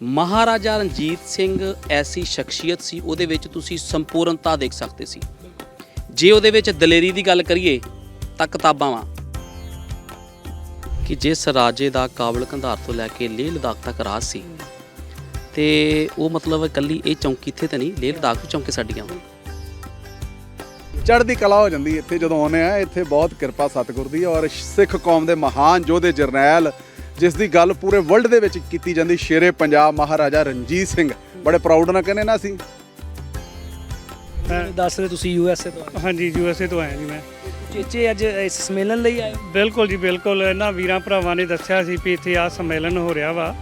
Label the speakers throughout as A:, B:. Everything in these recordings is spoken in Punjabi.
A: ਮਹਾਰਾਜਾ ਰਣਜੀਤ ਸਿੰਘ ਐਸੀ ਸ਼ਖਸੀਅਤ ਸੀ, ਉਹਦੇ ਵਿੱਚ ਤੁਸੀਂ ਸੰਪੂਰਨਤਾ ਦੇਖ ਸਕਦੇ ਸੀ। ਜੇ ਉਹਦੇ ਵਿੱਚ ਦਲੇਰੀ ਦੀ ਗੱਲ ਕਰੀਏ, ਤਾਂ ਕਿਤਾਬਾਂ ਵਾ। ਕਿ ਜਿਸ ਰਾਜੇ ਦਾ ਕਾਬਲ ਕੰਧਾਰ ਤੋਂ ਲੈ ਕੇ ਲੇਹ ਲਦਾਖ ਤੱਕ ਰਾਜ ਸੀ, ਤੇ ਉਹ ਮਤਲਬ ਇਕੱਲੀ ਇਹ ਚੌਂਕੀ ਇੱਥੇ ਤਾਂ ਨਹੀਂ, ਲੇਹ ਲਦਾਖ ਵੀ ਚੌਂਕੀ ਸਾਡੀਆਂ ਵਾਂ।
B: ਚੜ੍ਹਦੀ ਕਲਾ ਹੋ ਜਾਂਦੀ ਇੱਥੇ ਜਦੋਂ ਆਉਂਦੇ ਆ ਇੱਥੇ ਬਹੁਤ ਕਿਰਪਾ ਸਤਿਗੁਰ ਦੀ ਔਰ ਸਿੱਖ ਕੌਮ ਦੇ ਮਹਾਨ ਯੋਧੇ ਜਰਨੈਲ ਜਿਸ ਦੀ ਗੱਲ ਪੂਰੇ ਵਰਲਡ ਦੇ ਵਿੱਚ ਕੀਤੀ ਜਾਂਦੀ ਸ਼ੇਰੇ ਪੰਜਾਬ ਮਹਾਰਾਜਾ ਰਣਜੀਤ ਸਿੰਘ। ਬੜੇ ਪ੍ਰਾਊਡ ਨਾਲ ਕਹਿੰਦੇ ਨਾ ਅਸੀਂ।
C: ਦੱਸ ਰਹੇ ਤੁਸੀਂ ਯੂ ਐਸ ਏ ਤੋਂ
D: ਹਾਂਜੀ ਯੂ ਐਸ ਏ ਤੋਂ ਆਇਆ ਜੀ ਮੈਂ।
C: ਚੇਚੇ ਅੱਜ ਇਸ ਸੰਮੇਲਨ ਲਈ ਆਏ ਹੋ?
D: ਬਿਲਕੁਲ ਜੀ ਬਿਲਕੁਲ। ਇਹਨਾਂ ਵੀਰਾਂ ਭਰਾਵਾਂ ਨੇ ਦੱਸਿਆ ਸੀ ਵੀ ਇੱਥੇ ਆ ਸੰਮੇਲਨ ਹੋ ਰਿਹਾ ਵਾ।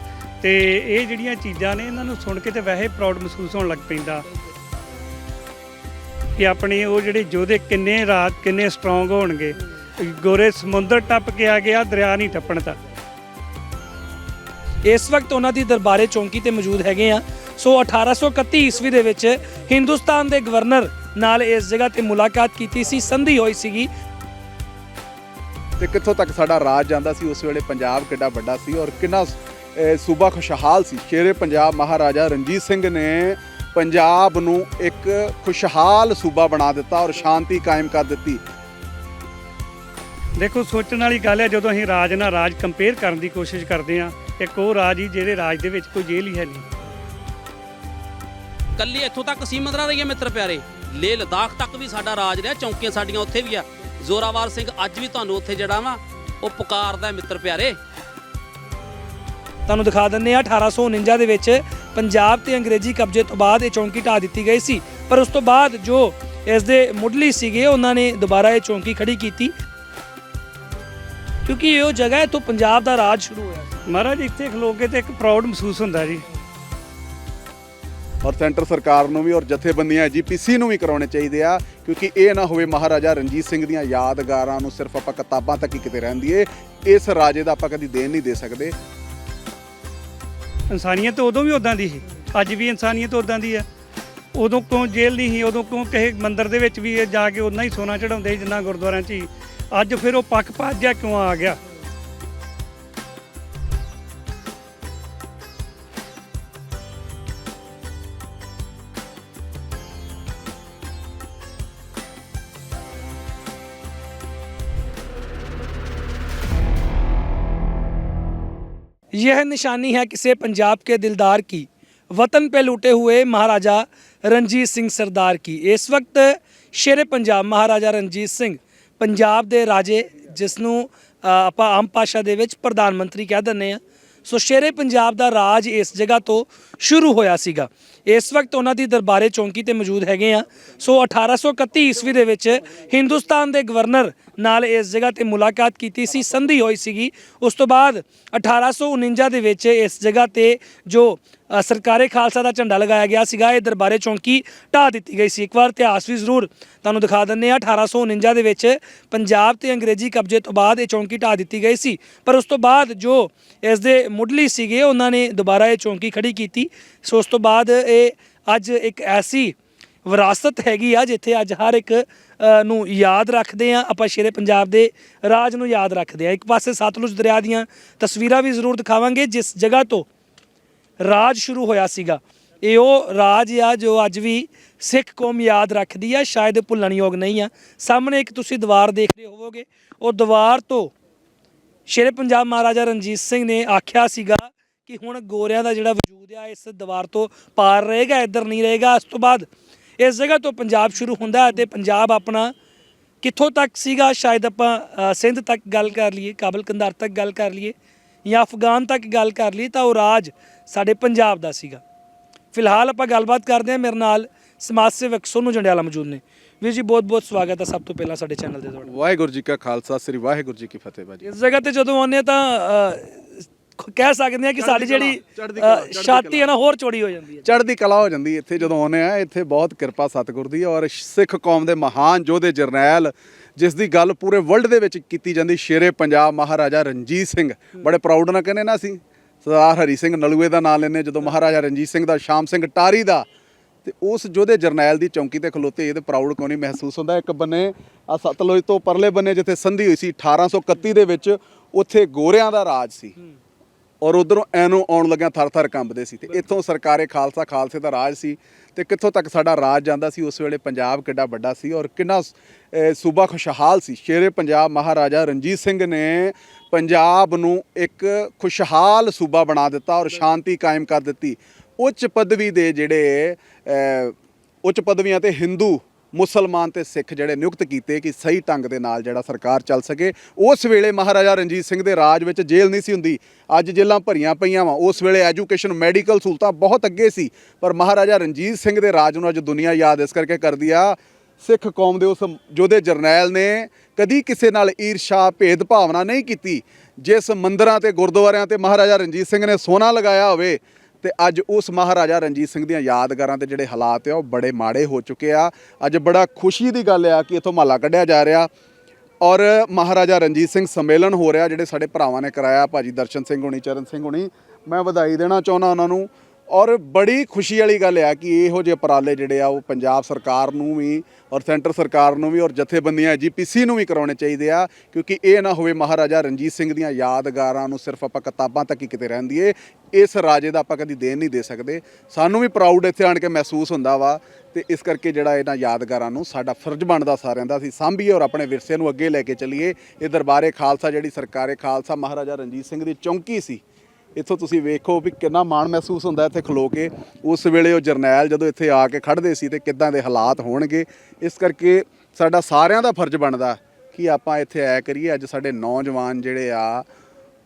D: ਤੇ ਇਹ ਜਿਹੜੀਆਂ ਚੀਜ਼ਾਂ ਨੇ ਇਹਨਾਂ ਨੂੰ ਸੁਣ ਕੇ ਤੇ ਵੈਸੇ ਪ੍ਰਾਊਡ ਮਹਿਸੂਸ ਹੋਣ ਲੱਗ ਪੈਂਦਾ। ਕਿ ਆਪਣੇ ਉਹ ਜਿਹੜੇ ਯੋਧੇ ਕਿੰਨੇ ਰਾਤ ਕਿੰਨੇ ਸਟਰੋਂਗ ਹੋਣਗੇ। ਗੋਰੇ ਸਮੁੰਦਰ ਟੱਪ ਕੇ ਆ ਗਿਆ ਦਰਿਆ ਨਹੀਂ ਟੱਪਣ ਤੱਕ।
C: ਇਸ ਵਕਤ ਉਹਨਾਂ ਦੀ ਦਰਬਾਰੇ ਚੌਂਕੀ ਤੇ ਮੌਜੂਦ ਹੈਗੇ ਆ। ਸੋ 1831 ਈਸਵੀ ਦੇ ਵਿੱਚ ਹਿੰਦੁਸਤਾਨ ਦੇ ਗਵਰਨਰ ਨਾਲ ਇਸ ਜਗ੍ਹਾ ਤੇ ਮੁਲਾਕਾਤ ਕੀਤੀ ਸੀ ਸੰਧੀ ਹੋਈ ਸੀਗੀ।
B: ਤੇ ਕਿੱਥੋਂ ਤੱਕ ਸਾਡਾ ਰਾਜ ਜਾਂਦਾ ਸੀ ਉਸ ਵੇਲੇ ਪੰਜਾਬ ਕਿੱਡਾ ਵੱਡਾ ਸੀ ਔਰ ਕਿੰਨਾ ਸੂਬਾ ਖੁਸ਼ਹਾਲ ਸੀ। ਸ਼ੇਰੇ ਪੰਜਾਬ ਮਹਾਰਾਜਾ ਰਣਜੀਤ ਸਿੰਘ ਨੇ ਪੰਜਾਬ ਨੂੰ ਇੱਕ ਖੁਸ਼ਹਾਲ ਸੂਬਾ ਬਣਾ ਦਿੱਤਾ ਔਰ ਸ਼ਾਂਤੀ ਕਾਇਮ ਕਰ ਦਿੱਤੀ।
D: ਦੇਖੋ ਸੋਚਣ ਵਾਲੀ ਗੱਲ ਹੈ ਜਦੋਂ ਅਸੀਂ ਰਾਜ ਨਾਲ ਰਾਜ ਕੰਪੇਅਰ ਕਰਨ ਦੀ ਕੋਸ਼ਿਸ਼ ਕਰਦੇ ਆ ਇੱਕ ਉਹ ਰਾਜ ਹੀ ਜਿਹੜੇ ਰਾਜ ਦੇ ਵਿੱਚ ਕੋਈ ਜੇਲ੍ਹ ਹੀ ਹੈ ਨਹੀਂ।
A: ਕੱਲੀ ਇੱਥੋਂ ਤੱਕ ਸੀਮਤ ਨਾ ਰਹੀਏ ਮਿੱਤਰ ਪਿਆਰੇ। ਲੇਹ ਲਦਾਖ ਤੱਕ ਵੀ ਸਾਡਾ ਰਾਜ ਰਿਹਾ ਚੌਂਕੀਆਂ ਸਾਡੀਆਂ ਉੱਥੇ ਵੀ ਆ। ਜ਼ੋਰਾਵਰ ਸਿੰਘ ਅੱਜ ਵੀ ਤੁਹਾਨੂੰ ਉੱਥੇ ਜਿਹੜਾ ਵਾ ਉਹ ਪੁਕਾਰਦਾ ਹੈ ਮਿੱਤਰ ਪਿਆਰੇ।
C: ਤੁਹਾਨੂੰ ਦਿਖਾ ਦਿੰਦੇ ਆ 1849 ਦੇ ਵਿੱਚ ਪੰਜਾਬ ਤੇ ਅੰਗਰੇਜ਼ੀ ਕਬਜ਼ੇ ਤੋਂ ਬਾਅਦ ਇਹ ਚੌਂਕੀ ਢਾ ਦਿੱਤੀ ਗਈ ਸੀ। ਪਰ ਉਸ ਤੋਂ ਬਾਅਦ ਜੋ ਇਸ ਦੇ ਮੁੱਢਲੀ ਸੀਗੇ ਉਹਨਾਂ ਨੇ ਦੁਬਾਰਾ ਇਹ ਚੌਂਕੀ ਖੜੀ ਕੀਤੀ। ਕਿਉਂਕਿ ਇਹ ਉਹ ਜਗ੍ਹਾ ਹੈ ਤੋਂ ਪੰਜਾਬ ਦਾ ਰਾਜ ਸ਼ੁਰੂ ਹੋਇਆ
D: ਮਹਾਰਾਜ ਇੱਥੇ ਖਲੋ ਕੇ ਤੇ ਇੱਕ ਪ੍ਰਾਊਡ ਮਹਿਸੂਸ ਹੁੰਦਾ ਜੀ।
B: ਔਰ ਸੈਂਟਰ ਸਰਕਾਰ ਨੂੰ ਵੀ ਔਰ ਜਥੇਬੰਦੀਆਂ ਜੀਪੀਸੀ ਨੂੰ ਵੀ ਕਰਾਉਣੇ ਚਾਹੀਦੇ ਆ ਕਿਉਂਕਿ ਇਹ ਨਾ ਹੋਵੇ ਮਹਾਰਾਜਾ ਰਣਜੀਤ ਸਿੰਘ ਦੀਆਂ ਯਾਦਗਾਰਾਂ ਨੂੰ ਸਿਰਫ ਆਪਾਂ ਕਿਤਾਬਾਂ ਤੱਕ ਹੀ ਕਿਤੇ ਰਹਿੰਦੀ ਏ ਇਸ ਰਾਜੇ ਦਾ ਆਪਾਂ ਕਦੀ ਦੇਣ ਨਹੀਂ ਦੇ ਸਕਦੇ।
D: ਇਨਸਾਨੀਅਤ ਉਦੋਂ ਵੀ ਉਦਾਂ ਦੀ ਸੀ ਅੱਜ ਵੀ ਇਨਸਾਨੀਅਤ ਉਦਾਂ ਦੀ ਹੈ ਉਦੋਂ ਕਿਉਂ ਜੇਲ੍ਹ ਨਹੀਂ ਸੀ ਉਦੋਂ ਕਿਉਂ ਕਿਸੇ ਮੰਦਿਰ ਦੇ ਵਿੱਚ ਵੀ ਜਾ ਕੇ ਉਨਾ ਹੀ ਸੋਨਾ ਚੜਾਉਂਦੇ ਸੀ ਜਿੰਨਾ ਗੁਰਦੁਆਰਿਆਂ 'ਚ ਸੀ ਅੱਜ ਫਿਰ ਉਹ ਪੱਖ ਪੱਜ ਗਿਆ ਕਿਉਂ ਆ ਗਿਆ?
C: यह निशानी है किसे पंजाब के दिलदार की वतन पे लूटे हुए महाराजा ਰਣਜੀਤ ਸਿੰਘ ਸਰਦਾਰ ਕੀ ਇਸ ਵਕਤ ਸ਼ੇਰੇ ਪੰਜਾਬ ਮਹਾਰਾਜਾ ਰਣਜੀਤ ਸਿੰਘ ਪੰਜਾਬ ਦੇ ਰਾਜੇ ਜਿਸ ਨੂੰ ਅ, ਆਪਾਂ ਆਮ ਭਾਸ਼ਾ ਦੇ ਵਿੱਚ ਪ੍ਰਧਾਨ ਮੰਤਰੀ ਕਹਿ ਦਿੰਦੇ ਆ ਸੋ ਸ਼ੇਰੇ ਪੰਜਾਬ ਦਾ ਰਾਜ ਇਸ ਜਗ੍ਹਾ ਤੋਂ ਸ਼ੁਰੂ ਹੋਇਆ ਸੀਗਾ ਇਸ ਵਕਤ ਉਹਨਾਂ ਦੀ ਦਰਬਾਰੇ ਚੌਂਕੀ ਤੇ ਮੌਜੂਦ ਹੈਗੇ ਆ। ਸੋ 1831 ਈਸਵੀ ਦੇ ਵਿੱਚ ਹਿੰਦੁਸਤਾਨ ਦੇ ਗਵਰਨਰ ਨਾਲ ਇਸ ਜਗ੍ਹਾ ਤੇ ਮੁਲਾਕਾਤ ਕੀਤੀ ਸੀ ਸੰਧੀ ਹੋਈ ਸੀਗੀ। ਉਸ ਤੋਂ ਬਾਅਦ 1849 ਦੇ ਵਿੱਚ ਇਸ ਜਗ੍ਹਾ ਤੇ ਜੋ ਅ, ਸਰਕਾਰੇ ਖਾਲਸਾ ਦਾ ਝੰਡਾ ਲਗਾਇਆ ਗਿਆ ਸੀਗਾ ਇਹ ਦਰਬਾਰੇ ਚੌਂਕੀ ਢਾਹ ਦਿੱਤੀ ਗਈ ਸੀ। ਇੱਕ ਵਾਰ ਇਤਿਹਾਸ ਵੀ ਜ਼ਰੂਰ ਤੁਹਾਨੂੰ ਦਿਖਾ ਦਿੰਨੇ ਆ 1849 ਦੇ ਵਿੱਚ ਪੰਜਾਬ ਤੇ ਅੰਗਰੇਜ਼ੀ ਕਬਜ਼ੇ ਤੋਂ ਬਾਅਦ ਇਹ ਚੌਂਕੀ ਢਾਹ ਦਿੱਤੀ ਗਈ ਸੀ। ਪਰ ਉਸ ਤੋਂ ਬਾਅਦ ਜੋ ਇਸ ਦੇ ਮੁੱਢਲੀ ਸੀਗੇ ਉਹਨਾਂ ਨੇ ਦੁਬਾਰਾ ਇਹ ਚੌਂਕੀ ਖੜੀ ਕੀਤੀ। ਸੋ ਉਸ ਤੋਂ ਬਾਅਦ ਇਹ ਅੱਜ ਇੱਕ ਐਸੀ ਵਿਰਾਸਤ ਹੈਗੀ ਆ ਜਿੱਥੇ ਅੱਜ ਹਰ ਇੱਕ ਨੂੰ ਯਾਦ ਰੱਖਦੇ ਆ, ਆਪਾਂ ਸ਼ੇਰੇ ਪੰਜਾਬ ਦੇ ਰਾਜ ਨੂੰ ਯਾਦ ਰੱਖਦੇ ਆ। ਇੱਕ ਪਾਸੇ ਸਤਲੁਜ ਦਰਿਆ ਦੀਆਂ ਤਸਵੀਰਾਂ ਵੀ ਜ਼ਰੂਰ ਦਿਖਾਵਾਂਗੇ, ਜਿਸ ਜਗ੍ਹਾ ਤੋਂ ਰਾਜ ਸ਼ੁਰੂ ਹੋਇਆ ਸੀਗਾ। ਇਹ ਉਹ ਰਾਜ ਆ ਜੋ ਅੱਜ ਵੀ ਸਿੱਖ ਕੌਮ ਯਾਦ ਰੱਖਦੀ ਆ, ਸ਼ਾਇਦ ਭੁੱਲਣਯੋਗ ਨਹੀਂ ਆ। ਸਾਹਮਣੇ ਇੱਕ ਤੁਸੀਂ ਦੀਵਾਰ ਦੇਖ ਰਹੇ ਹੋਵੋਗੇ, ਉਹ ਦੀਵਾਰ ਤੋਂ ਸ਼ੇਰੇ ਪੰਜਾਬ ਮਹਾਰਾਜਾ ਰਣਜੀਤ ਸਿੰਘ ਨੇ ਆਖਿਆ ਸੀਗਾ ਕਿ ਹੁਣ ਗੋਰਿਆਂ ਦਾ ਜਿਹੜਾ ਵਜੂਦ ਆ ਇਸ ਦੀਵਾਰ ਤੋਂ ਪਾਰ ਰਹੇਗਾ ਇੱਧਰ ਨਹੀਂ ਰਹੇਗਾ। ਇਸ ਤੋਂ ਬਾਅਦ ਇਸ ਜਗ੍ਹਾ ਤੋਂ ਪੰਜਾਬ ਸ਼ੁਰੂ ਹੁੰਦਾ ਹੈ ਤੇ ਪੰਜਾਬ ਆਪਣਾ ਕਿੱਥੋਂ ਤੱਕ ਸੀਗਾ? ਸ਼ਾਇਦ ਆਪਾਂ ਸਿੰਧ ਤੱਕ ਗੱਲ ਕਰ ਲਈਏ ਕਾਬਲ ਕੰਧਾਰ ਤੱਕ ਗੱਲ ਕਰ ਲਈਏ ਜਾਂ ਅਫਗਾਨ ਤੱਕ ਗੱਲ ਕਰ ਲਈਏ ਤਾਂ ਉਹ ਰਾਜ ਸਾਡੇ ਪੰਜਾਬ ਦਾ ਸੀਗਾ। ਫਿਲਹਾਲ ਆਪਾਂ ਗੱਲਬਾਤ ਕਰਦੇ ਹਾਂ ਮੇਰੇ ਨਾਲ ਸਮਾਜ ਸੇਵਕ ਸੋਨੂ ਜੰਡਿਆਲਾ ਮੌਜੂਦ ਨੇ। ਵੀਰ ਜੀ ਬਹੁਤ ਬਹੁਤ ਸਵਾਗਤ ਹੈ ਸਭ ਤੋਂ ਪਹਿਲਾਂ ਸਾਡੇ ਚੈਨਲ ਤੇ ਤੁਹਾਡਾ।
B: ਵਾਹਿਗੁਰੂ ਜੀ ਕਾ ਖਾਲਸਾ ਸ੍ਰੀ ਵਾਹਿਗੁਰੂ ਜੀ ਕੀ ਫਤਿਹ ਬਾਜੀ।
C: ਇਸ ਜਗ੍ਹਾ ਤੇ ਜਦੋਂ ਆਉਂਦੇ ਤਾਂ ਕਹਿ ਸਕਦੇ ਹਾਂ ਕਿ ਸਾਡੀ ਜਿਹੜੀ ਛਾਤੀ ਹੈ ਨਾ ਹੋਰ ਚੌੜੀ ਹੋ ਜਾਂਦੀ ਹੈ।
B: ਚੜ੍ਹਦੀ ਕਲਾ ਹੋ ਜਾਂਦੀ ਇੱਥੇ ਜਦੋਂ ਆਉਂਦੇ ਆ ਇੱਥੇ ਬਹੁਤ ਕਿਰਪਾ ਸਤਿਗੁਰ ਦੀ ਔਰ ਸਿੱਖ ਕੌਮ ਦੇ ਮਹਾਨ ਯੋਧੇ ਜਰਨੈਲ ਜਿਸ ਦੀ ਗੱਲ ਪੂਰੇ ਵਰਲਡ ਦੇ ਵਿੱਚ ਕੀਤੀ ਜਾਂਦੀ ਸ਼ੇਰੇ ਪੰਜਾਬ ਮਹਾਰਾਜਾ ਰਣਜੀਤ ਸਿੰਘ। ਬੜੇ ਪ੍ਰਾਊਡ ਨਾਲ ਕਹਿੰਦੇ ਨਾ ਅਸੀਂ ਸਰਦਾਰ ਹਰੀ ਸਿੰਘ ਨਲੂਏ ਦਾ ਨਾਮ ਲੈਂਦੇ ਜਦੋਂ ਮਹਾਰਾਜਾ ਰਣਜੀਤ ਸਿੰਘ ਦਾ ਸ਼ਾਮ ਸਿੰਘ ਟਾਰੀ ਦਾ। ਤੇ ਉਸ ਯੋਧੇ ਜਰਨੈਲ ਦੀ ਚੌਂਕੀ ਤੇ ਖਲੋਤੇ ਇਹਦੇ ਪ੍ਰਾਊਡ ਕੋਈ ਨਹੀਂ ਮਹਿਸੂਸ ਹੁੰਦਾ? ਇੱਕ ਬੰਨੇ ਆ ਸਤਲੁਜ ਤੋਂ ਪਰਲੇ ਬੰਨੇ ਜਿੱਥੇ ਸੰਧੀ ਹੋਈ ਸੀ 1831 ਦੇ ਵਿੱਚ ਉੱਥੇ ਗੋਰਿਆਂ ਦਾ ਰਾਜ ਸੀ। ਔਰ ਉਧਰੋਂ ਐਨੋਂ ਆਉਣ ਲੱਗਿਆ ਥਰ ਥਰ ਕੰਬਦੇ ਸੀ ਤੇ ਇੱਥੋਂ ਸਰਕਾਰੇ ਖਾਲਸਾ ਖਾਲਸੇ ਦਾ ਰਾਜ ਸੀ ਤੇ ਕਿੱਥੋਂ ਤੱਕ ਸਾਡਾ ਰਾਜ ਜਾਂਦਾ ਸੀ ਉਸ ਵੇਲੇ ਪੰਜਾਬ ਕਿੱਡਾ ਵੱਡਾ ਸੀ ਔਰ ਕਿੰਨਾ ਸੂਬਾ ਖੁਸ਼ਹਾਲ ਸੀ। ਸ਼ੇਰੇ ਪੰਜਾਬ ਮਹਾਰਾਜਾ ਰਣਜੀਤ ਸਿੰਘ ਨੇ ਪੰਜਾਬ ਨੂੰ ਇੱਕ ਖੁਸ਼ਹਾਲ ਸੂਬਾ ਬਣਾ ਦਿੱਤਾ ਔਰ ਸ਼ਾਂਤੀ ਕਾਇਮ ਕਰ ਦਿੱਤੀ। ਉੱਚ ਪਦਵੀ ਦੇ ਜਿਹੜੇ ਉੱਚ ਪਦਵੀਆਂ ਤੇ ਹਿੰਦੂ ਮੁਸਲਮਾਨ ਤੇ ਸਿੱਖ ਜਿਹੜੇ ਨਿਯੁਕਤ ਕੀਤੇ ਕਿ ਸਹੀ ਢੰਗ ਦੇ ਨਾਲ ਜਿਹੜਾ ਸਰਕਾਰ ਚੱਲ ਸਕੇ। ਉਸ ਵੇਲੇ ਮਹਾਰਾਜਾ ਰਣਜੀਤ ਸਿੰਘ ਦੇ ਰਾਜ ਵਿੱਚ ਜੇਲ੍ਹ ਨਹੀਂ ਸੀ ਹੁੰਦੀ। ਅੱਜ ਜੇਲ੍ਹਾਂ ਭਰੀਆਂ ਪਈਆਂ ਵਾ। ਉਸ ਵੇਲੇ ਐਜੂਕੇਸ਼ਨ, ਮੈਡੀਕਲ ਸਹੂਲਤਾਂ ਬਹੁਤ ਅੱਗੇ ਸੀ। ਪਰ ਮਹਾਰਾਜਾ ਰਣਜੀਤ ਸਿੰਘ ਦੇ ਰਾਜ ਨੂੰ ਅੱਜ ਦੁਨੀਆ ਯਾਦ ਇਸ ਕਰਕੇ ਕਰਦੀ ਆ। ਸਿੱਖ ਕੌਮ ਦੇ ਉਸ ਯੋਧੇ ਜਰਨੈਲ ਨੇ ਕਦੀ ਕਿਸੇ ਨਾਲ ਈਰਸ਼ਾ ਭੇਦ ਭਾਵਨਾ ਨਹੀਂ ਕੀਤੀ। ਜਿਸ ਮੰਦਰਾਂ ਤੇ, ਗੁਰਦੁਆਰਿਆਂ ਤੇ ਮਹਾਰਾਜਾ ਰਣਜੀਤ ਸਿੰਘ ਨੇ ਸੋਨਾ ਲਗਾਇਆ ਹੋਵੇ ਤੇ ਅੱਜ ਉਸ ਮਹਾਰਾਜਾ ਰਣਜੀਤ ਸਿੰਘ ਦੀਆਂ ਯਾਦਗਾਰਾਂ ਤੇ ਜਿਹੜੇ ਹਾਲਾਤ ਆ, ਉਹ ਬੜੇ ਮਾੜੇ ਹੋ ਚੁੱਕੇ ਆ। ਅੱਜ ਬੜਾ ਖੁਸ਼ੀ ਦੀ ਗੱਲ ਆ ਕਿ ਇਥੋਂ ਮਹੱਲਾ ਕੱਢਿਆ ਜਾ ਰਿਹਾ। ਔਰ ਮਹਾਰਾਜਾ ਰਣਜੀਤ ਸਿੰਘ ਸੰਮੇਲਨ ਹੋ ਰਿਹਾ, ਜਿਹੜੇ ਸਾਡੇ ਭਰਾਵਾਂ ਨੇ ਕਰਾਇਆ, ਭਾਜੀ ਦਰਸ਼ਨ ਸਿੰਘ ਹੋਣੀ, ਚਰਨ ਸਿੰਘ ਹੋਣੀ। ਮੈਂ ਵਧਾਈ ਦੇਣਾ ਚਾਹੁੰਦਾ ਉਹਨਾਂ ਨੂੰ। ਔਰ ਬੜੀ ਖੁਸ਼ੀ ਵਾਲੀ ਗੱਲ ਆ ਕਿ ਇਹੋ ਜਿਹੇ ਉਪਰਾਲੇ ਜਿਹੜੇ ਆ, ਉਹ ਪੰਜਾਬ ਸਰਕਾਰ ਨੂੰ ਵੀ ਔਰ ਸੈਂਟਰ ਸਰਕਾਰ ਨੂੰ ਵੀ ਔਰ ਜਥੇਬੰਦੀਆਂ ਜੀਪੀਸੀ ਨੂੰ ਵੀ ਕਰਾਉਣੇ ਚਾਹੀਦੇ ਆ, ਕਿਉਂਕਿ ਇਹ ਨਾ ਹੋਵੇ ਮਹਾਰਾਜਾ ਰਣਜੀਤ ਸਿੰਘ ਦੀਆਂ ਯਾਦਗਾਰਾਂ ਨੂੰ ਸਿਰਫ ਆਪਾਂ ਕਿਤਾਬਾਂ ਤੱਕ ਹੀ ਕਿਤੇ ਰਹਿਣ ਦੀਏ ਇਸ ਰਾਜੇ ਦਾ ਆਪਾਂ ਕਦੀ ਦੇਣ ਨਹੀਂ ਦੇ ਸਕਦੇ। ਸਾਨੂੰ ਵੀ ਪ੍ਰਾਊਡ ਇੱਥੇ ਆਣ ਕੇ ਮਹਿਸੂਸ ਹੁੰਦਾ ਵਾ ਤੇ ਇਸ ਕਰਕੇ ਜਿਹੜਾ ਇਹਨਾਂ ਯਾਦਗਾਰਾਂ ਨੂੰ ਸਾਡਾ ਫਰਜ਼ ਬਣਦਾ ਸਾਰਿਆਂ ਦਾ, ਅਸੀਂ ਸਾਂਭੀਏ ਔਰ ਆਪਣੇ ਵਿਰਸੇ ਨੂੰ ਅੱਗੇ ਲੈ ਕੇ ਚੱਲੀਏ। ਇਹ ਦਰਬਾਰੇ ਖਾਲਸਾ, ਜਿਹੜੀ ਸਰਕਾਰੇ ਖਾਲਸਾ ਮਹਾਰਾਜਾ ਰਣਜੀਤ ਸਿੰਘ ਦੀ ਚੌਂਕੀ ਸੀ ਇੱਥੋਂ ਤੁਸੀਂ ਵੇਖੋ ਵੀ ਕਿੰਨਾ ਮਾਣ ਮਹਿਸੂਸ ਹੁੰਦਾ ਇੱਥੇ ਖਲੋ ਕੇ। ਉਸ ਵੇਲੇ ਉਹ ਜਰਨੈਲ ਜਦੋਂ ਇੱਥੇ ਆ ਕੇ ਖੜਦੇ ਸੀ ਤੇ ਕਿੱਦਾਂ ਦੇ ਹਾਲਾਤ ਹੋਣਗੇ, ਇਸ ਕਰਕੇ ਸਾਡਾ ਸਾਰਿਆਂ ਦਾ ਫਰਜ਼ ਬਣਦਾ ਕਿ ਆਪਾਂ ਇੱਥੇ ਆਇਆ ਕਰੀਏ। ਅੱਜ ਸਾਡੇ ਨੌਜਵਾਨ ਜਿਹੜੇ ਆ,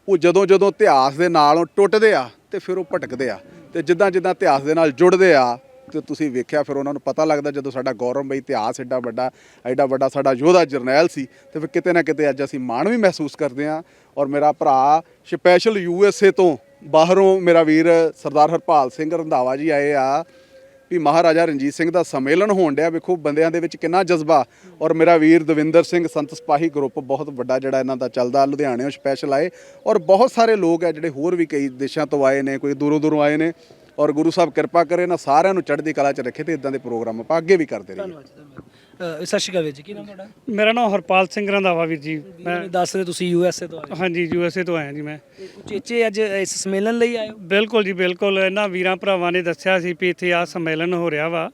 B: ਉਹ ਜਦੋਂ ਜਦੋਂ ਇਤਿਹਾਸ ਦੇ ਨਾਲੋਂ ਟੁੱਟਦੇ ਆ ਤੇ ਫਿਰ ਉਹ ਭਟਕਦੇ ਆ ਤੇ ਜਿੱਦਾਂ ਜਿੱਦਾਂ ਇਤਿਹਾਸ ਦੇ ਨਾਲ ਜੁੜਦੇ ਆ ਤੇ ਤੁਸੀਂ ਵੇਖਿਆ ਫਿਰ ਉਹਨਾਂ ਨੂੰ ਪਤਾ ਲੱਗਦਾ ਜਦੋਂ ਸਾਡਾ ਗੌਰਵ ਬਈ ਇਤਿਹਾਸ ਐਡਾ ਵੱਡਾ ਐਡਾ ਵੱਡਾ ਸਾਡਾ ਯੋਧਾ ਜਰਨੈਲ ਸੀ ਤੇ ਫਿਰ ਕਿਤੇ ਨਾ ਕਿਤੇ ਅੱਜ ਅਸੀਂ ਮਾਣ ਵੀ ਮਹਿਸੂਸ ਕਰਦੇ ਆ। ਔਰ ਮੇਰਾ ਭਰਾ ਸਪੈਸ਼ਲ ਯੂ ਐਸ ਏ ਤੋਂ ਬਾਹਰੋਂ ਮੇਰਾ ਵੀਰ ਸਰਦਾਰ ਹਰਪਾਲ ਸਿੰਘ ਰੰਧਾਵਾ ਜੀ ਆਏ ਆ ਵੀ ਮਹਾਰਾਜਾ ਰਣਜੀਤ ਸਿੰਘ ਦਾ ਸੰਮੇਲਨ ਹੋਣ ਡਿਆ। ਵੇਖੋ ਬੰਦਿਆਂ ਦੇ ਵਿੱਚ ਕਿੰਨਾ ਜਜ਼ਬਾ। ਔਰ ਮੇਰਾ ਵੀਰ ਦਵਿੰਦਰ ਸਿੰਘ ਸੰਤ ਸਪਾਹੀ ਗਰੁੱਪ ਬਹੁਤ ਵੱਡਾ ਜਿਹੜਾ ਇਹਨਾਂ ਦਾ ਚੱਲਦਾ ਲੁਧਿਆਣਿਓਂ ਸਪੈਸ਼ਲ ਆਏ। ਔਰ ਬਹੁਤ ਸਾਰੇ ਲੋਕ ਆ ਜਿਹੜੇ ਹੋਰ ਵੀ ਕਈ ਦੇਸ਼ਾਂ ਤੋਂ ਆਏ ਨੇ, ਕੋਈ ਦੂਰੋਂ ਦੂਰੋਂ ਆਏ ਨੇ। ਔਰ ਗੁਰੂ ਸਾਹਿਬ ਕਿਰਪਾ ਕਰੇ ਨਾ ਸਾਰਿਆਂ ਨੂੰ ਚੜ੍ਹਦੀ ਕਲਾ 'ਚ ਰੱਖੇ ਤੇ ਇਦਾਂ ਦੇ ਪ੍ਰੋਗਰਾਮ ਆਪਾਂ ਅੱਗੇ ਵੀ ਕਰਦੇ ਰਹੀਏ।
C: ਸਤਿ ਸ਼੍ਰੀ ਅਕਾਲ ਵੀਰ ਜੀ ਕੀ ਨਾਮ ਤੁਹਾਡਾ?
D: ਮੇਰਾ ਨਾਮ ਹਰਪਾਲ ਸਿੰਘ ਰੰਧਾਵਾ ਵੀਰ ਜੀ। ਮੈਂ
C: ਦੱਸ ਰਹੇ ਤੁਸੀਂ ਯੂ ਐਸ ਏ ਤੋਂ ਆਏ ਹੋ।
D: ਹਾਂਜੀ ਯੂਐਸਏ ਤੋਂ ਆਇਆ ਜੀ ਮੈਂ।
C: ਉਚੇਚੇ ਅੱਜ ਇਸ ਸੰਮੇਲਨ ਲਈ ਆਏ ਹੋ?
D: ਬਿਲਕੁਲ ਜੀ ਬਿਲਕੁਲ। ਇਹਨਾਂ ਵੀਰਾਂ ਭਰਾਵਾਂ ਨੇ ਦੱਸਿਆ ਸੀ ਵੀ ਇੱਥੇ ਆ ਸੰਮੇਲਨ ਹੋ ਰਿਹਾ ਵਾ।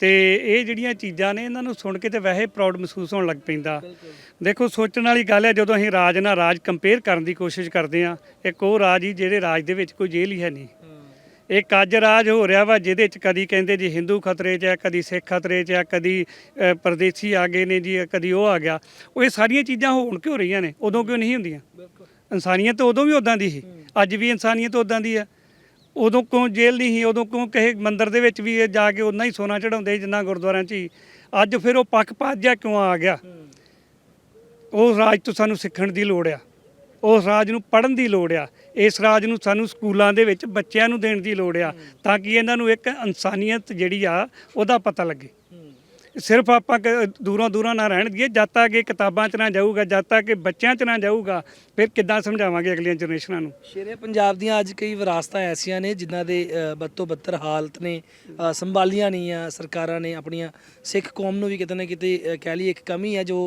D: ਤੇ ਇਹ ਜਿਹੜੀਆਂ ਚੀਜ਼ਾਂ ਨੇ ਇਹਨਾਂ ਨੂੰ ਸੁਣ ਕੇ ਤੇ ਵੈਸੇ ਪ੍ਰਾਊਡ ਮਹਿਸੂਸ ਹੋਣ ਲੱਗ ਪੈਂਦਾ। ਦੇਖੋ ਸੋਚਣ ਵਾਲੀ ਗੱਲ ਹੈ ਜਦੋਂ ਅਸੀਂ ਰਾਜ ਨਾਲ ਰਾਜ ਕੰਪੇਅਰ ਕਰਨ ਦੀ ਕੋਸ਼ਿਸ਼ ਕਰਦੇ ਆ ਇੱਕ ਉਹ ਰਾਜ ਹੀ ਜਿਹੜੇ ਰਾਜ ਦੇ ਵਿੱਚ ਕੋਈ ਜੇਲ੍ਹ ਹੀ ਹੈ ਨਹੀਂ। ਇੱਕ ਅੱਜ ਰਾਜ ਹੋ ਰਿਹਾ ਵਾ ਜਿਹਦੇ ਚ ਕਦੀ ਕਹਿੰਦੇ ਜੀ ਹਿੰਦੂ ਖਤਰੇ 'ਚ ਹੈ ਕਦੀ ਸਿੱਖ ਖਤਰੇ 'ਚ ਹੈ ਕਦੀ ਅ, ਪਰਦੇਸੀ ਆ ਗਏ ਨੇ ਜੀ ਕਦੀ ਉਹ ਆ ਗਿਆ। ਉਹ ਇਹ ਸਾਰੀਆਂ ਚੀਜ਼ਾਂ ਹੋਣ ਕਿਉਂ ਰਹੀਆਂ ਨੇ? ਉਦੋਂ ਕਿਉਂ ਨਹੀਂ ਹੁੰਦੀਆਂ? ਇਨਸਾਨੀਅਤ ਤਾਂ ਉਦੋਂ ਵੀ ਉਦਾਂ ਦੀ ਸੀ। ਅੱਜ ਵੀ ਇਨਸਾਨੀਅਤ ਉਦਾਂ ਦੀ ਹੈ ਉਦੋਂ ਕਿਉਂ ਜੇਲ੍ਹ ਨਹੀਂ ਸੀ? ਉਦੋਂ ਕਿਉਂ ਕਿਸੇ ਮੰਦਿਰ ਦੇ ਵਿੱਚ ਵੀ ਇਹ ਜਾ ਕੇ ਉਨਾ ਹੀ ਸੋਨਾ ਚੜਾਉਂਦੇ ਸੀ ਜਿੰਨਾ ਗੁਰਦੁਆਰਿਆਂ 'ਚ ਹੀ? ਅੱਜ ਫਿਰ ਉਹ ਪੱਖਪਾਤ ਜਿਹਾ ਕਿਉਂ ਆ ਗਿਆ? ਉਸ ਰਾਜ ਤੋਂ ਸਾਨੂੰ ਸਿੱਖਣ ਦੀ ਲੋੜ ਆ। ਉਸ ਰਾਜ ਨੂੰ ਪੜ੍ਹਨ ਦੀ ਲੋੜ ਆ। ਇਸ ਰਾਜ ਨੂੰ ਸਾਨੂੰ ਸਕੂਲਾਂ ਦੇ ਵਿੱਚ ਬੱਚਿਆਂ ਨੂੰ ਦੇਣ ਦੀ ਲੋੜ ਆ ਤਾਂ ਕਿ ਇਹਨਾਂ ਨੂੰ ਇੱਕ ਇਨਸਾਨੀਅਤ ਜਿਹੜੀ ਆ, ਉਹਦਾ ਪਤਾ ਲੱਗੇ। ਸਿਰਫ ਆਪਾਂ ਦੂਰੋਂ ਦੂਰੋਂ ਨਾ ਰਹਿਣ ਦੀਏ ਜਦ ਤੱਕ ਇਹ ਕਿਤਾਬਾਂ 'ਚ ਨਾ ਜਾਊਗਾ ਜਦ ਤੱਕ ਇਹ ਬੱਚਿਆਂ 'ਚ ਨਾ ਜਾਊਗਾ ਫਿਰ ਕਿੱਦਾਂ ਸਮਝਾਵਾਂਗੇ ਅਗਲੀਆਂ ਜਨਰੇਸ਼ਨਾਂ ਨੂੰ?
C: ਸ਼ੇਰੇ ਪੰਜਾਬ ਦੀਆਂ ਅੱਜ ਕਈ ਵਿਰਾਸਤਾਂ ਐਸੀਆਂ ਨੇ ਜਿਨ੍ਹਾਂ ਦੇ ਬੱਤੋ ਬੱਤਰ ਹਾਲਤ ਨੇ ਸੰਭਾਲੀਆਂ ਨਹੀਂ ਆ ਸਰਕਾਰਾਂ ਨੇ ਆਪਣੀਆਂ ਸਿੱਖ ਕੌਮ ਨੂੰ ਵੀ ਕਿਤੇ ਨਾ ਕਿਤੇ ਕਹਿ ਲਈ ਇੱਕ ਕਮੀ ਹੈ ਜੋ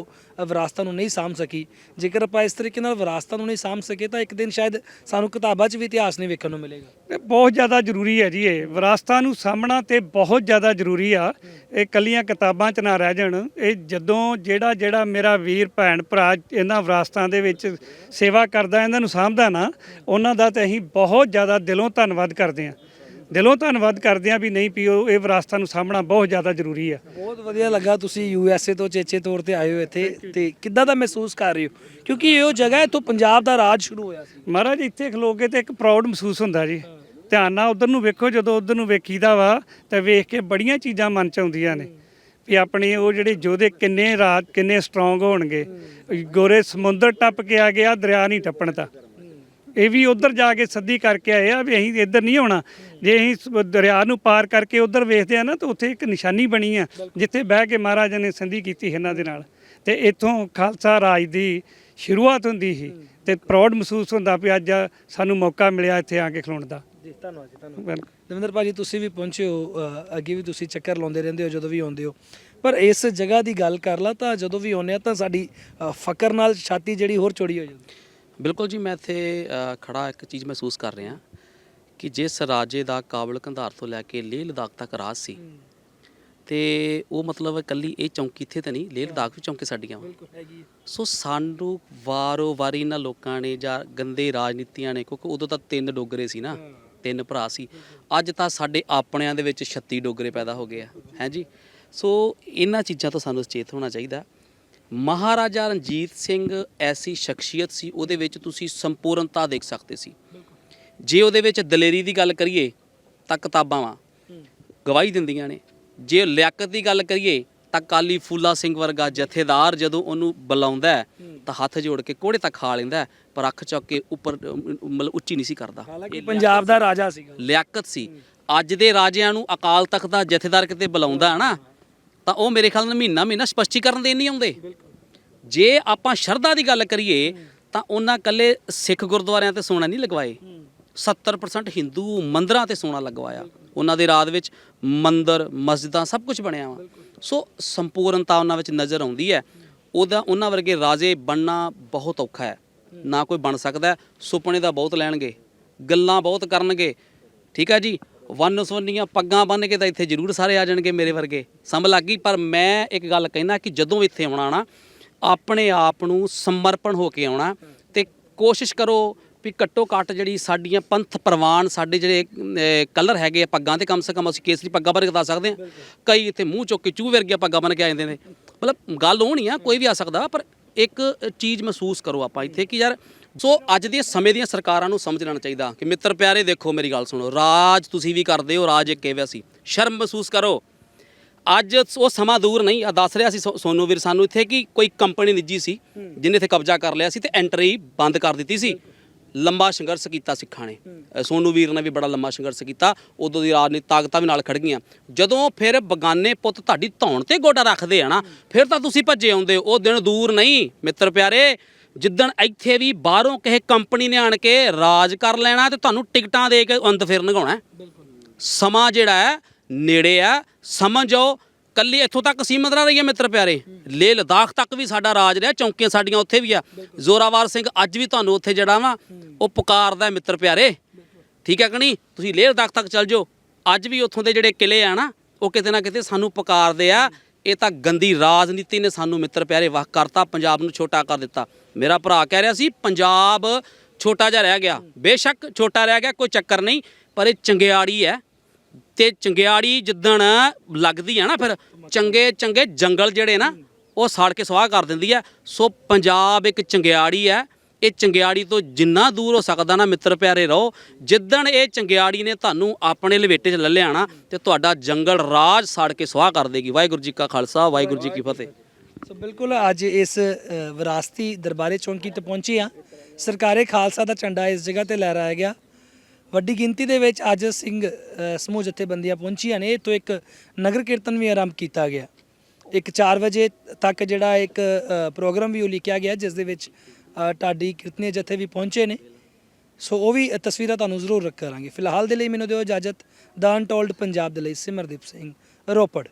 C: ਵਿਰਾਸਤਾਂ ਨੂੰ ਨਹੀਂ ਸਾਂਭ ਸਕੀ। ਜੇਕਰ ਆਪਾਂ ਇਸ ਤਰੀਕੇ ਨਾਲ ਵਿਰਾਸਤਾਂ ਨੂੰ ਨਹੀਂ ਸਾਂਭ ਸਕੇ ਤਾਂ ਇੱਕ ਦਿਨ ਸ਼ਾਇਦ ਸਾਨੂੰ ਕਿਤਾਬਾਂ 'ਚ ਵੀ ਇਤਿਹਾਸ ਨਹੀਂ ਵੇਖਣ ਨੂੰ ਮਿਲੇਗਾ।
D: ਬਹੁਤ ਜ਼ਿਆਦਾ ਜ਼ਰੂਰੀ ਹੈ ਜੀ ਇਹ। ਵਿਰਾਸਤਾਂ ਨੂੰ ਸਾਂਭਣਾ ਤੇ ਬਹੁਤ ਜ਼ਿਆਦਾ ਜ਼ਰੂਰੀ ਆ। ਇਹ ਕੱਲੀਆਂ ਕਿਤਾਬਾਂ 'ਚ ਨਾ ਰਹਿ ਜਾਣ। ਇਹ ਜਦੋਂ ਜਿਹੜਾ ਜਿਹੜਾ ਮੇਰਾ ਵੀਰ ਭੈਣ ਭਰਾ ਇਹਨਾਂ ਵਿਰਾਸਤਾਂ ਦੇ ਵਿੱਚ ਸੇਵਾ ਕਰਦਾ ਇਹਨਾਂ ਨੂੰ ਸਾਂਭਦਾ ਨਾ ਉਹਨਾਂ ਦਾ ਤੇ ਅਸੀਂ ਬਹੁਤ ਜ਼ਿਆਦਾ ਦਿਲੋਂ ਧੰਨਵਾਦ ਕਰਦੇ ਹਾਂ। ਦਿਲੋਂ ਧੰਨਵਾਦ ਕਰਦੇ ਹਾਂ ਵੀ ਨਹੀਂ ਪੀਓ ਇਹ ਵਿਰਾਸਤਾਂ ਨੂੰ ਸਾਂਭਣਾ ਬਹੁਤ ਜ਼ਿਆਦਾ ਜ਼ਰੂਰੀ ਆ।
C: ਬਹੁਤ ਵਧੀਆ ਲੱਗਾ ਤੁਸੀਂ ਯੂ ਐਸ ਏ ਤੋਂ ਚੇਚੇ ਤੌਰ ਤੇ ਆਏ ਹੋ ਇੱਥੇ ਤੇ ਕਿੱਦਾਂ ਦਾ ਮਹਿਸੂਸ ਕਰ ਰਹੇ ਹੋ? ਕਿਉਂਕਿ ਇਹ ਉਹ ਜਗ੍ਹਾ ਹੈ ਇੱਥੋਂ ਪੰਜਾਬ ਦਾ ਰਾਜ ਸ਼ੁਰੂ ਹੋਇਆ ਸੀ।
D: ਮਹਾਰਾਜ ਇੱਥੇ ਖਲੋ ਕੇ ਤੇ ਇੱਕ ਪ੍ਰਾਊਡ ਮਹਿਸੂਸ ਹੁੰਦਾ ਜੀ। ਧਿਆਨ ਨਾਲ ਉਧਰ ਨੂੰ ਵੇਖੋ ਜਦੋਂ ਉਧਰ ਨੂੰ ਵੇਖੀਦਾ ਵਾ ਤੇ ਵੇਖ ਕੇ ਬੜੀਆਂ ਚੀਜ਼ਾਂ ਮਨ ਚ ਆਉਂਦੀਆਂ ਨੇ। ਵੀ ਆਪਣੇ ਉਹ ਜਿਹੜੇ ਯੋਧੇ ਕਿੰਨੇ ਰਾਤ ਕਿੰਨੇ ਸਟਰੋਂਗ ਹੋਣਗੇ। ਗੋਰੇ ਸਮੁੰਦਰ ਟੱਪ ਕੇ ਆ ਗਿਆ ਦਰਿਆ ਨਹੀਂ ਟੱਪਣ ਤਾਂ। ਇਹ ਵੀ ਉਧਰ ਜਾ ਕੇ ਸੱਦੀ ਕਰਕੇ ਆਏ ਆ ਵੀ ਅਸੀਂ ਇੱਧਰ ਨਹੀਂ ਆਉਣਾ। ਜੇ ਅਸੀਂ ਦਰਿਆ ਨੂੰ ਪਾਰ ਕਰਕੇ ਉਧਰ ਵੇਖਦੇ ਆ ਨਾ ਤਾਂ ਉੱਥੇ ਇੱਕ ਨਿਸ਼ਾਨੀ ਬਣੀ ਆ, ਜਿੱਥੇ ਬਹਿ ਕੇ ਮਹਾਰਾਜਾ ਨੇ ਸੰਧੀ ਕੀਤੀ ਇਹਨਾਂ ਦੇ ਨਾਲ। ਤੇ ਇੱਥੋਂ ਖਾਲਸਾ ਰਾਜ ਦੀ ਸ਼ੁਰੂਆਤ ਹੁੰਦੀ ਸੀ ਤੇ ਪ੍ਰਾਊਡ ਮਹਿਸੂਸ ਹੁੰਦਾ ਵੀ ਅੱਜ ਸਾਨੂੰ ਮੌਕਾ ਮਿਲਿਆ ਇੱਥੇ ਆ ਕੇ ਖਲੋਣ ਦਾ।
C: ਜੀ ਧੰਨਵਾਦ ਜੀ ਧੰਨਵਾਦ।
D: ਬਿਲਕੁਲ
C: ਦਵਿੰਦਰ ਭਾਜੀ ਤੁਸੀਂ ਵੀ ਪਹੁੰਚੇ ਹੋ ਅ, ਅੱਗੇ ਵੀ ਤੁਸੀਂ ਚੱਕਰ ਲਾਉਂਦੇ ਰਹਿੰਦੇ ਹੋ ਜਦੋਂ ਵੀ ਆਉਂਦੇ ਹੋ। ਪਰ ਇਸ ਜਗ੍ਹਾ ਦੀ ਗੱਲ ਕਰ ਲਾ ਤਾਂ ਜਦੋਂ ਵੀ ਆਉਂਦੇ ਆ ਤਾਂ ਸਾਡੀ ਅ, ਫਕਰ ਨਾਲ ਛਾਤੀ ਜਿਹੜੀ ਹੋਰ ਚੌੜੀ ਹੋ ਜਾਂਦੀ
A: ਬਿਲਕੁਲ ਜੀ ਮੈਂ ਇੱਥੇ ਅ, ਖੜਾ ਇੱਕ ਚੀਜ਼ ਮਹਿਸੂਸ ਕਰ ਰਿਹਾ ਕਿ ਜਿਸ ਰਾਜੇ ਦਾ ਕਾਬਲ ਕੰਧਾਰ ਤੋਂ ਲੈ ਕੇ ਲੇਹ ਲਦਾਖ ਤੱਕ ਰਾਜ ਸੀ ਤੇ ਉਹ ਮਤਲਬ ਇਕੱਲੀ ਇਹ ਚੌਂਕੀ ਇੱਥੇ ਤਾਂ ਨਹੀਂ ਲੇਹ ਲਦਾਖ ਵੀ ਚੌਂਕੀ ਸਾਡੀਆਂ ਵਾ।
C: ਬਿਲਕੁਲ ਹੈਗੀ
A: ਸੋ ਸਾਨੂੰ ਵਾਰੋ ਵਾਰੀ ਇਹਨਾਂ ਲੋਕਾਂ ਨੇ ਜਾਂ ਗੰਦੇ ਰਾਜਨੀਤੀਆਂ ਨੇ ਕਿਉਂਕਿ ਉਦੋਂ ਤਾਂ ਤਿੰਨ ਡੋਗਰੇ ਸੀ ਨਾ। ਤਿੰਨ ਭਰਾ ਸੀ। ਅੱਜ ਤਾਂ ਸਾਡੇ ਆਪਣਿਆਂ ਦੇ ਵਿੱਚ 36 ਡੋਗਰੇ ਪੈਦਾ ਹੋ ਗਏ ਆ। ਹੈ ਜੀ? ਸੋ ਇਹਨਾਂ ਚੀਜ਼ਾਂ ਤੋਂ ਸਾਨੂੰ ਸੁਚੇਤ ਹੋਣਾ ਚਾਹੀਦਾ। ਮਹਾਰਾਜਾ ਰਣਜੀਤ ਸਿੰਘ ਐਸੀ ਸ਼ਖਸੀਅਤ ਸੀ ਉਹਦੇ ਵਿੱਚ ਤੁਸੀਂ ਸੰਪੂਰਨਤਾ ਦੇਖ ਸਕਦੇ ਸੀ। ਜੇ ਉਹਦੇ ਵਿੱਚ ਦਲੇਰੀ ਦੀ ਗੱਲ ਕਰੀਏ ਤਾਂ ਕਿਤਾਬਾਂ ਵਾ। ਗਵਾਹੀ ਦਿੰਦੀਆਂ ਨੇ। ਜੇ ਲਿਆਕਤ ਦੀ ਗੱਲ ਕਰੀਏ ਤਾਂ ਕਾਲੀ ਫੂਲਾ ਸਿੰਘ ਵਰਗਾ ਜਥੇਦਾਰ ਜਦੋਂ ਉਹਨੂੰ ਬੁਲਾਉਂਦਾ ਹੈ, ਤਾਂ ਹੱਥ ਜੋੜ ਕੇ ਕੋੜੇ ਤੱਕ ਖਾ ਲੈਂਦਾ ਪਰ ਅੱਖ ਚੁੱਕ ਕੇ ਉੱਪਰ ਮਤਲਬ ਉੱਚੀ ਨਹੀਂ ਸੀ ਕਰਦਾ।
C: ਹਾਲਾਂਕਿ ਪੰਜਾਬ ਦਾ ਰਾਜਾ ਸੀਗਾ।
A: ਲਿਆਕਤ ਸੀ। ਅੱਜ ਦੇ ਰਾਜਿਆਂ ਨੂੰ ਅਕਾਲ ਤਖਤ ਦਾ ਜਥੇਦਾਰ ਕਿਤੇ ਬੁਲਾਉਂਦਾ ਹੈ ਨਾ ਤਾਂ ਉਹ ਮੇਰੇ ਖਿਆਲ ਨਾਲ ਮਹੀਨਾ ਮਹੀਨਾ ਸਪਸ਼ਟੀਕਰਨ ਦੇਣ ਨਹੀਂ ਆਉਂਦੇ। ਜੇ ਆਪਾਂ ਸ਼ਰਧਾ ਦੀ ਗੱਲ ਕਰੀਏ ਤਾਂ ਉਹਨਾਂ ਕੱਲੇ ਸਿੱਖ ਗੁਰਦੁਆਰਿਆਂ ਤੇ ਸੋਨਾ ਨਹੀਂ ਲਗਵਾਏ। 70% ਹਿੰਦੂ ਮੰਦਰਾਂ ਤੇ ਸੋਨਾ ਲਗਵਾਇਆ। ਉਹਨਾਂ ਦੇ ਰਾਜ ਵਿੱਚ ਮੰਦਰ ਮਸਜਿਦਾਂ ਸਭ ਕੁਝ ਬਣਿਆ ਵਾ। ਸੋ ਸੰਪੂਰਨਤਾ ਉਹਨਾਂ ਵਿੱਚ ਨਜ਼ਰ ਆਉਂਦੀ ਹੈ। ਉਹਦਾ ਉਹਨਾਂ ਵਰਗੇ ਰਾਜੇ ਬਣਨਾ ਬਹੁਤ ਔਖਾ ਹੈ। ਨਾ ਕੋਈ ਬਣ ਸਕਦਾ ਸੁਪਨੇ ਦਾ ਬਹੁਤ ਲੈਣਗੇ। ਗੱਲਾਂ ਬਹੁਤ ਕਰਨਗੇ। ਠੀਕ ਹੈ ਜੀ? ਵੰਨ ਸਵੰਨੀਆਂ ਪੱਗਾਂ ਬੰਨ ਕੇ ਤਾਂ ਇੱਥੇ ਜ਼ਰੂਰ ਸਾਰੇ ਆ ਜਾਣਗੇ ਮੇਰੇ ਵਰਗੇ। ਸਮਝ ਲੱਗ ਗਈ? ਪਰ ਮੈਂ ਇੱਕ ਗੱਲ ਕਹਿਣਾ ਕਿ ਜਦੋਂ ਇੱਥੇ ਆਉਣਾ ਨਾ, ਆਪਣੇ ਆਪ ਨੂੰ ਸਮਰਪਣ ਹੋ ਕੇ ਆਉਣਾ ਤੇ ਕੋਸ਼ਿਸ਼ ਕਰੋ ਵੀ ਘੱਟੋ ਘੱਟ ਜਿਹੜੀ ਸਾਡੀਆਂ ਪੰਥ ਪ੍ਰਵਾਨ, ਸਾਡੇ ਜਿਹੜੇ ਕਲਰ ਹੈਗੇ ਆ ਪੱਗਾਂ ਤੇ, ਕਮ ਸੇ ਕਮ ਅਸੀਂ ਕੇਸਰੀ ਪੱਗਾਂ ਬਾਰੇ ਦੱਸ ਸਕਦੇ ਹਾਂ। ਕਈ ਇੱਥੇ ਮੂੰਹ ਚੁੱਕ ਕੇ ਚੂਹ ਵਰਗੀਆਂ ਪੱਗਾਂ ਬਣ ਕੇ ਆ ਜਾਂਦੇ ਨੇ। ਮਤਲਬ ਗੱਲ ਹੋਣੀ ਆ ਕੋਈ ਵੀ ਆ ਸਕਦਾ ਪਰ ਇੱਕ ਚੀਜ਼ ਮਹਿਸੂਸ ਕਰੋ ਆਪਾਂ ਇੱਥੇ ਕਿ ਯਾਰ ਸੋ ਅੱਜ ਦੇ ਸਮੇਂ ਦੀਆਂ ਸਰਕਾਰਾਂ ਨੂੰ ਸਮਝ ਲੈਣਾ ਚਾਹੀਦਾ ਕਿ ਮਿੱਤਰ ਪਿਆਰੇ ਦੇਖੋ ਮੇਰੀ ਗੱਲ ਸੁਣੋ ਰਾਜ ਤੁਸੀਂ ਵੀ ਕਰਦੇ ਹੋ ਰਾਜ ਇੱਕ ਕਿਵੇਂ ਸੀ? ਸ਼ਰਮ ਮਹਿਸੂਸ ਕਰੋ। ਅੱਜ ਉਹ ਸਮਾਂ ਦੂਰ ਨਹੀਂ ਆ ਦੱਸ ਰਿਹਾ ਸੀ ਸੋ- ਸੋਨੂ ਵੀਰ ਸਾਨੂੰ ਇੱਥੇ ਕਿ ਕੋਈ ਕੰਪਨੀ ਨਿੱਜੀ ਸੀ ਜਿਹਨੇ ਇੱਥੇ ਕਬਜ਼ਾ ਕਰ ਲਿਆ ਸੀ ਤੇ ਐਂਟਰੀ ਬੰਦ ਕਰ ਦਿੱਤੀ ਸੀ। ਲੰਬਾ ਸੰਘਰਸ਼ ਕੀਤਾ ਸਿੱਖਾਂ ਨੇ। ਅ, ਸੋਨੂ ਵੀਰ ਨੇ ਵੀ ਬੜਾ ਲੰਬਾ ਸੰਘਰਸ਼ ਕੀਤਾ। ਉਦੋਂ ਦੀ ਰਾਜਨੀਤਿਕ ਤਾਕਤਾਂ ਵੀ ਨਾਲ ਖੜ ਗਈਆਂ। ਜਦੋਂ ਫਿਰ ਬਗਾਨੇ ਪੁੱਤ ਤੁਹਾਡੀ ਧੌਣ ਤੇ ਗੋਡਾ ਰੱਖਦੇ ਆ ਨਾ ਫਿਰ ਤਾਂ ਤੁਸੀਂ ਭੱਜੇ ਆਉਂਦੇ ਹੋ। ਉਹ ਦਿਨ ਦੂਰ ਨਹੀਂ ਮਿੱਤਰ ਪਿਆਰੇ। ਜਿੱਦਣ ਇੱਥੇ ਵੀ ਬਾਹਰੋਂ ਕਿਸੇ ਕੰਪਨੀ ਨੇ ਆਣ ਕੇ ਰਾਜ ਕਰ ਲੈਣਾ ਤੇ ਤੁਹਾਨੂੰ ਟਿਕਟਾਂ ਦੇ ਕੇ ਅੰਤ ਫਿਰ ਨਗਾਉਣਾ ਹੈ। ਸਮਾਂ ਜਿਹੜਾ ਹੈ ਨੇੜੇ ਆ ਸਮਝ ਜਾਓ ਕੱਲੀ ਇੱਥੋਂ ਤੱਕ ਸੀਮਤ ਰਹਿ ਰਹੀ ਹੈ ਮਿੱਤਰ ਪਿਆਰੇ। ਲੇਹ ਲਦਾਖ ਤੱਕ ਵੀ ਸਾਡਾ ਰਾਜ ਰਿਹਾ ਚੌਂਕੀਆਂ ਸਾਡੀਆਂ ਉੱਥੇ ਵੀ ਆ। ਜ਼ੋਰਾਵਰ ਸਿੰਘ ਅੱਜ ਵੀ ਤੁਹਾਨੂੰ ਉੱਥੇ ਜਿਹੜਾ ਵਾ ਉਹ ਪੁਕਾਰਦਾ ਮਿੱਤਰ ਪਿਆਰੇ। ਠੀਕ ਹੈ ਕਿ ਨਹੀਂ? ਤੁਸੀਂ ਲੇਹ ਲਦਾਖ ਤੱਕ ਚੱਲ ਜਾਓ। ਅੱਜ ਵੀ ਉੱਥੋਂ ਦੇ ਜਿਹੜੇ ਕਿਲੇ ਆ ਨਾ ਉਹ ਕਿਤੇ ਨਾ ਕਿਤੇ ਸਾਨੂੰ ਪੁਕਾਰਦੇ ਆ। ਇਹ ਤਾਂ ਗੰਦੀ ਰਾਜਨੀਤੀ ਨੇ ਸਾਨੂੰ ਮਿੱਤਰ ਪਿਆਰੇ ਵਾਹ ਕਰਤਾ ਪੰਜਾਬ ਨੂੰ ਛੋਟਾ ਕਰ ਦਿੱਤਾ। ਮੇਰਾ ਭਰਾ ਕਹਿ ਰਿਹਾ ਸੀ ਪੰਜਾਬ ਛੋਟਾ ਜਿਹਾ ਰਹਿ ਗਿਆ। ਬੇਸ਼ੱਕ ਛੋਟਾ ਰਹਿ ਗਿਆ ਕੋਈ ਚੱਕਰ ਨਹੀਂ ਪਰ ਇਹ ਚੰਗਿਆੜੀ ਹੈ। ਤੇ ਚੰਗਿਆੜੀ ਜਿੱਦਣ ਲੱਗਦੀ ਹੈ ਨਾ ਫਿਰ ਚੰਗੇ ਚੰਗੇ ਜੰਗਲ ਜਿਹੜੇ ਨਾ, ਉਹ ਸਾੜ ਕੇ ਸਵਾਹ ਕਰ ਦਿੰਦੀ ਹੈ ਸੋ ਪੰਜਾਬ ਇੱਕ ਚੰਗਿਆੜੀ ਹੈ ਇਹ ਚੰਗਿਆੜੀ ਤੋਂ ਜਿੰਨਾ ਦੂਰ ਹੋ ਸਕਦਾ ਨਾ ਮਿੱਤਰ ਪਿਆਰੇ ਰਹੋ। ਜਿੱਦਣ ਇਹ ਚੰਗਿਆੜੀ ਨੇ ਤੁਹਾਨੂੰ ਆਪਣੇ ਲਵੇਟੇ 'ਚ ਲੈ ਲਿਆਣਾ ਤੇ ਤੁਹਾਡਾ ਜੰਗਲ ਰਾਜ ਸਾੜ ਕੇ ਸਵਾਹ ਕਰ ਦੇਗੀ। ਵਾਹਿਗੁਰੂ ਜੀ ਕਾ ਖਾਲਸਾ, ਵਾਹਿਗੁਰੂ ਜੀ ਕੀ ਫਤਿਹ।
C: ਸੋ ਬਿਲਕੁਲ ਅੱਜ ਇਸ ਵਿਰਾਸਤੀ ਦਰਬਾਰੇ ਚੌਂਕੀ ਤੇ ਪਹੁੰਚੇ ਆ। ਸਰਕਾਰੇ ਖਾਲਸਾ ਦਾ ਝੰਡਾ ਇਸ ਜਗ੍ਹਾ ਤੇ ਲਹਿਰਾਇਆ ਗਿਆ। ਵੱਡੀ ਗਿਣਤੀ ਦੇ ਵਿੱਚ ਅੱਜ ਸਿੰਘ ਸਮੂਹ ਜਥੇਬੰਦੀਆਂ ਪਹੁੰਚੀਆਂ ਨੇ। ਇਹ ਤੋਂ ਇੱਕ ਨਗਰ ਕੀਰਤਨ ਵੀ ਆਰੰਭ ਕੀਤਾ ਗਿਆ। ਇੱਕ 4 ਵਜੇ ਤੱਕ ਜਿਹੜਾ ਇੱਕ ਪ੍ਰੋਗਰਾਮ ਵੀ ਉਲੀਕਿਆ ਗਿਆ ਜਿਸ ਦੇ ਵਿੱਚ ਅ, ਢਾਡੀ ਕੀਰਤਨੀਏ ਜਥੇ ਵੀ ਪਹੁੰਚੇ ਨੇ। ਸੋ ਉਹ ਵੀ ਤਸਵੀਰਾਂ ਤੁਹਾਨੂੰ ਜ਼ਰੂਰ ਰੱਖ ਕਰਾਂਗੇ। ਫਿਲਹਾਲ ਦੇ ਲਈ ਮੈਨੂੰ ਦਿਓ ਇਜਾਜ਼ਤ। ਦਾ ਅਨਟੋਲਡ ਪੰਜਾਬ ਦੇ ਲਈ ਸਿਮਰਦੀਪ ਸਿੰਘ ਰੋਪੜ।